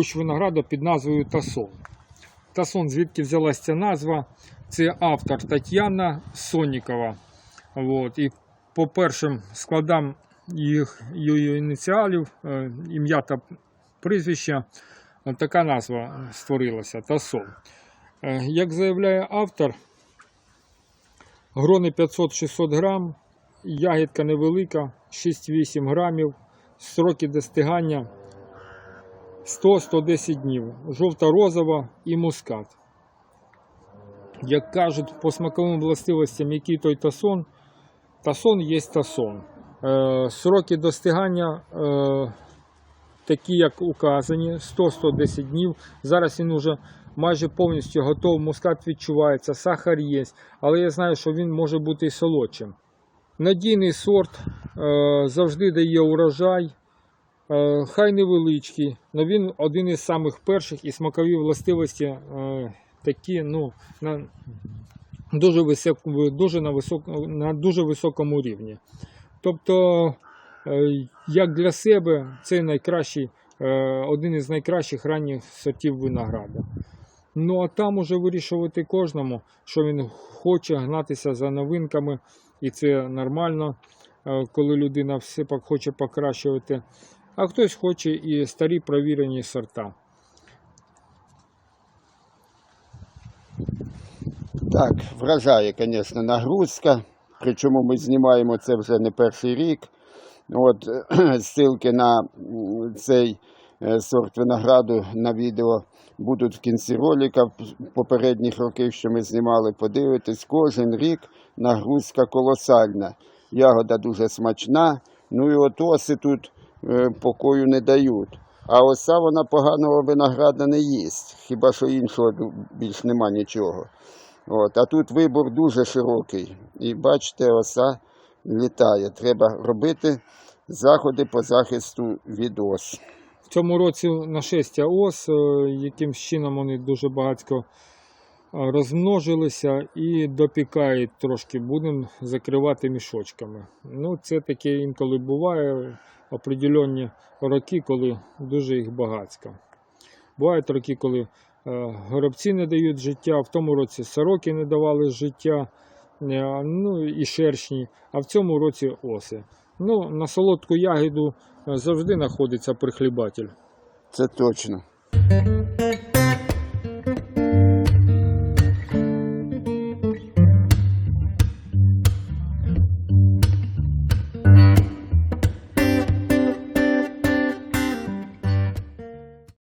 кущ винограду під назвою Тасон. Тасон, звідки взялася ця назва? Це автор Тетяна Сонікова. От. І по першим складам їх, її ініціалів, е, ім'я та прізвище, е, така назва створилася Тасон. Е, Як заявляє автор, грони 500-600 грам, ягідка невелика, 6-8 грамів, строки достигання 100-110 днів, жовта-розова і мускат. Як кажуть, по смаковим властивостям, який той тасон, тасон є тасон. Е, сроки достигання е, такі, як указані, 100-110 днів. Зараз він уже майже повністю готовий, мускат відчувається, сахар є, але я знаю, що він може бути і солодшим. Надійний сорт е, завжди дає урожай. Е, Хай невеличкий, але він один із самих перших і смакові властивості е, такі, ну, на дуже, висок, дуже, на, висок, на дуже високому рівні. Тобто, е, як для себе, це найкращий, один із найкращих ранніх сортів винограда. Ну а там уже вирішувати кожному, що він хоче гнатися за новинками, і це нормально, коли людина все хоче покращувати. А хтось хоче і старі провірені сорта. Так, вражає, звісно, нагрузка. Причому ми знімаємо це вже не перший рік. От ссылки на цей е, сорт винограду на відео будуть в кінці ролика попередніх років, що ми знімали. Подивитись, кожен рік нагрузка колосальна. Ягода дуже смачна. Ну і от оси тут покою не дають. А оса вона поганого винограда не їсть. Хіба що іншого більш нема нічого. От, а тут вибор дуже широкий. І бачите, оса літає. Треба робити заходи по захисту від ос. В цьому році нашестя ос, е, яким чином вони дуже багатько е, розмножилися і допікають трошки, будемо закривати мішочками. Ну, це таке інколи буває определенні роки, коли дуже їх багатська. Бувають роки, коли е, горобці не дають життя, в тому році сороки не давали життя, е, ну і шершні, а в цьому році оси. Ну, на солодку ягіду е, завжди знаходиться прихлібатель. Це точно.